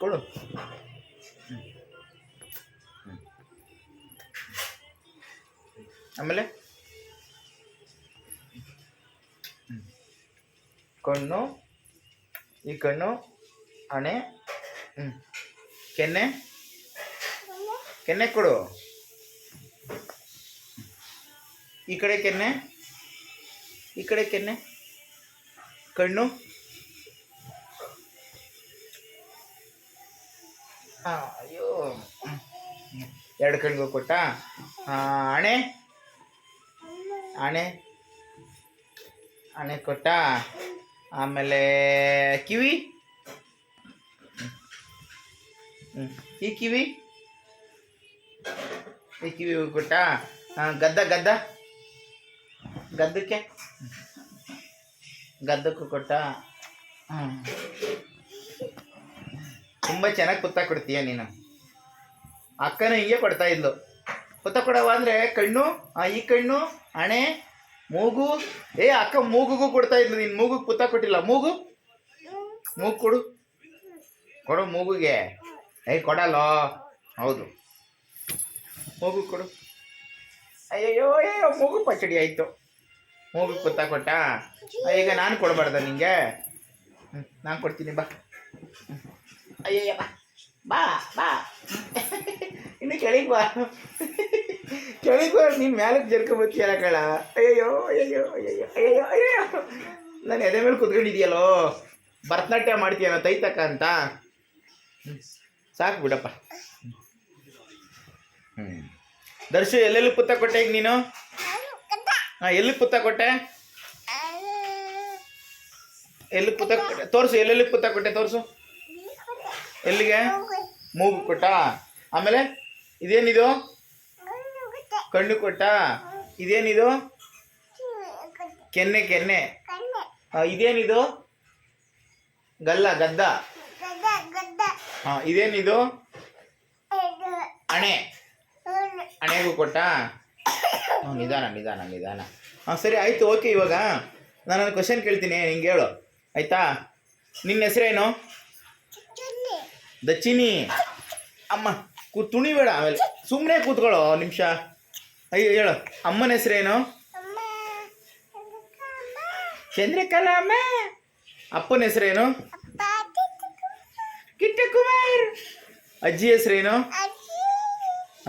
ಕೊಡು. ಆಮೇಲೆ. ಕಣ್ಣು, ಈ ಕಣ್ಣು ಹಣೆ ಹ್ಞೂ ಕೆನ್ನೆ? ಕೆನ್ನೆ ಕೊಡು. ಈ ಕಡೆ ಕೆನ್ನೆ? ಈ ಕಡೆ ಕೆನ್ನೆ? ಕಣ್ಣು? ಆ, ಅಯ್ಯೋ. ಎರಡು ಕಣ್ಗು ಕೊಟ್ಟ? ಅಣೆ ಹಣೆ ಹಣೆ ಕೊಟ್ಟ? ಆಮೇಲೆ ಕಿವಿ. ಈ ಕಿವಿ? ಈ ಕಿವಿ ಕೊಟ್ಟ? ಗದ್ದ ಗದ್ದ? ಗದ್ದಕ್ಕೆ? ಗದ್ದಕ್ಕೂ ಕೊಟ್ಟ. ತುಂಬ ಚೆನ್ನಾಗಿ ಪುತ್ತ ಕೊಡ್ತೀಯ ನೀನು. ಅಕ್ಕನ ಹಿಂಗೆ ಕೊಡ್ತಾ ಇದ್ಲು. ಪುತ್ತ ಕೊಡವ ಅಂದರೆ ಕಣ್ಣು ಈ ಕಣ್ಣು, ಹಣೆ, ಮೂಗು. ಏ, ಅಕ್ಕ ಮೂಗುಗೂ ಕೊಡ್ತಾ ಇದ್ಲು ನೀನು. ಮೂಗುಗೆ ಪುತ್ತ ಕೊಟ್ಟಿಲ್ಲ. ಮೂಗು? ಮೂಗು ಕೊಡು. ಕೊಡು ಮೂಗುಗೆ. ಏಯ್ ಕೊಡಲ್ಲೋ. ಹೌದು. ಮೂಗು ಕೊಡು. ಅಯ್ಯೋ ಏ, ಮೂಗು ಪಚಡಿ ಆಯಿತು. ಮೂಗು ಪುತ್ತ ಕೊಟ್ಟ? ಈಗ ನಾನು ಕೊಡಬಾರ್ದ ಹ್ಞೂ ನಾನು ಕೊಡ್ತೀನಿ, ಬಾ. ಹ್ಮ್. ಅಯ್ಯಯ್ಯ ಬಾ. ಬಾ ಇನ್ನು ಕೆಳಗೆ ಬಾ. ಕೆಳಗೆ ಬಾ, ನೀನು ಮ್ಯಾಲಕ್ಕೆ ಜರ್ಕೊಂಬತ್ತೀಯಲ್ಲ ಕಳ ಅಯ್ಯಯ್ಯೋ ಅಯ್ಯಯ್ಯೋ ಅಯ್ಯಯ್ಯೋ ಅಯ್ಯಯ್ಯೋ ಅಯ್ಯಯ್ಯೋ. ನಾನು ಎದೆ ಮೇಲೆ ಕುತ್ಕೊಂಡಿದ್ಯಲ್ಲೋ. ಭರತನಾಟ್ಯ ಮಾಡ್ತೀಯನೋ ತೈತಕ್ಕ ಅಂತ. ಸಾಕು ಬಿಡಪ್ಪ. ಹ್ಞೂ ದರ್ಶು, ಎಲ್ಲೆಲ್ಲಿ ಪುತ್ತ ಕೊಟ್ಟೆ ಈಗ ನೀನು? ಹಾಂ ಎಲ್ಲಿ ಪುತ್ತ ಕೊಟ್ಟೆ? ಎಲ್ಲಿ ಪುತ್ತ ಕೊಟ್ಟೆ? ತೋರಿಸು, ಎಲ್ಲೆಲ್ಲಿ ಪುತ್ತ ಕೊಟ್ಟೆ, ತೋರಿಸು. ಎಲ್ಲಿಗೆ? ಮೂಗು ಕೊಟ್ಟ ಆಮೇಲೆ ಇದೇನಿದು? ಕಣ್ಣು ಕೊಟ್ಟ ಇದೇನಿದು? ಕೆನ್ನೆ ಕೆನ್ನೆ. ಇದೇನಿದು? ಗಲ್ಲ, ಗದ್ದ. ಇದೇನಿದು? ಅಣೆ. ಅಣೆಗೂ ಕೊಟ್ಟ. ನಿಧಾನ ನಿಧಾನ ನಿಧಾನ. ಹಾಂ, ಸರಿ, ಆಯಿತು, ಓಕೆ ಇವಾಗ. ನಾನೊಂದು ಕ್ವಶನ್ ಕೇಳ್ತೀನಿ, ನಿಂಗೆ ಹೇಳು. ಆಯಿತಾ? ನಿನ್ನ ಹೆಸರೇನು? ದಚ್ಚಿನಿ ಅಮ್ಮ ಕೂ ತುಣಿಬೇಡ ಆಮೇಲೆ. ಸುಮ್ಮನೆ ಕೂತ್ಕೊಳ್ಳೋ ನಿಮಿಷ. ಅಯ್ಯೋ ಹೇಳು. ಅಮ್ಮನ ಹೆಸರೇನು? ಚಂದ್ರಕಲಾ ಅಮ್ಮ ಅಪ್ಪನ ಹೆಸರೇನು? ಕಿಟ್ಟ ಕುಮಾರ್ ಅಜ್ಜಿ ಹೆಸರೇನು?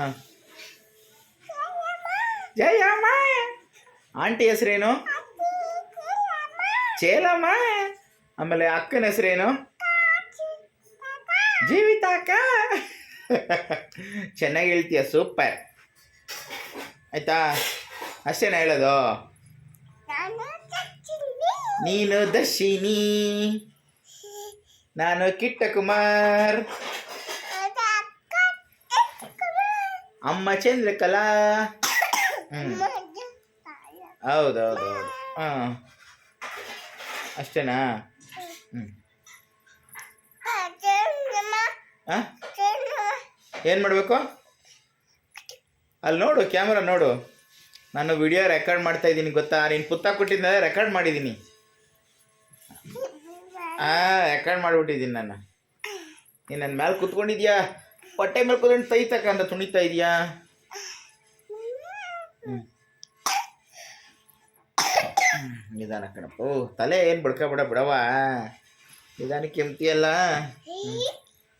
ಹಾಂ. ಜಯಮ್ಮ. ಆಂಟಿ ಹೆಸರೇನು? ಚೇಲಮ್ಮ. ಆಮೇಲೆ ಅಕ್ಕನ ಹೆಸರೇನು? ಜೀವಿತ ಅಕ್ಕ. ಚೆನ್ನಾಗಿ ಹೇಳ್ತೀಯ ಸೂಪರ್ ಆಯ್ತಾ? ಅಷ್ಟೇನಾ ಹೇಳೋದು? ನೀನು ದರ್ಶಿನಿ. ನಾನು ಕಿಟ್ಟ ಕುಮಾರ್. ಅಮ್ಮ ಚಂದ್ರಕಲಾ ಹ್ಞೂ ಹೌದು ಹೌದು ಹೌದು ಹಾಂ ಅಷ್ಟೇನಾ? ಹ್ಞೂ ಹಾಂ ಏನು ಮಾಡಬೇಕು? ಅಲ್ಲಿ ನೋಡು ಕ್ಯಾಮ್ರಾ ನೋಡು. ನಾನು ವಿಡಿಯೋ ರೆಕಾರ್ಡ್ ಮಾಡ್ತಾ ಇದ್ದೀನಿ ಗೊತ್ತಾ? ನೀನು ಪುತ್ತ ಕೊಟ್ಟಿದ್ದ ರೆಕಾರ್ಡ್ ಮಾಡಿದ್ದೀನಿ ಹಾಂ ರೆಕಾರ್ಡ್ ಮಾಡಿಬಿಟ್ಟಿದ್ದೀನಿ ನಾನು. ನೀನು ನನ್ನ ಮೇಲೆ ಕುತ್ಕೊಂಡಿದ್ಯಾ? ಹೊಟ್ಟೆ ಮೇಲೆ ಕುತ್ಕೊಂಡು ತೈತಕ್ಕಂತ ತುಣಿತಾ ಇದೆಯಾ? ಹ್ಞೂ ನಿಧಾನ ಕಣಪ್ಪ. ಓ ತಲೆ ಏನು ಬಡ್ಕೊಬೇಡ ಬಿಡವಾ ನಿಧಾನಕ್ಕೆ ಕೆಮ್ತಿಯಲ್ಲ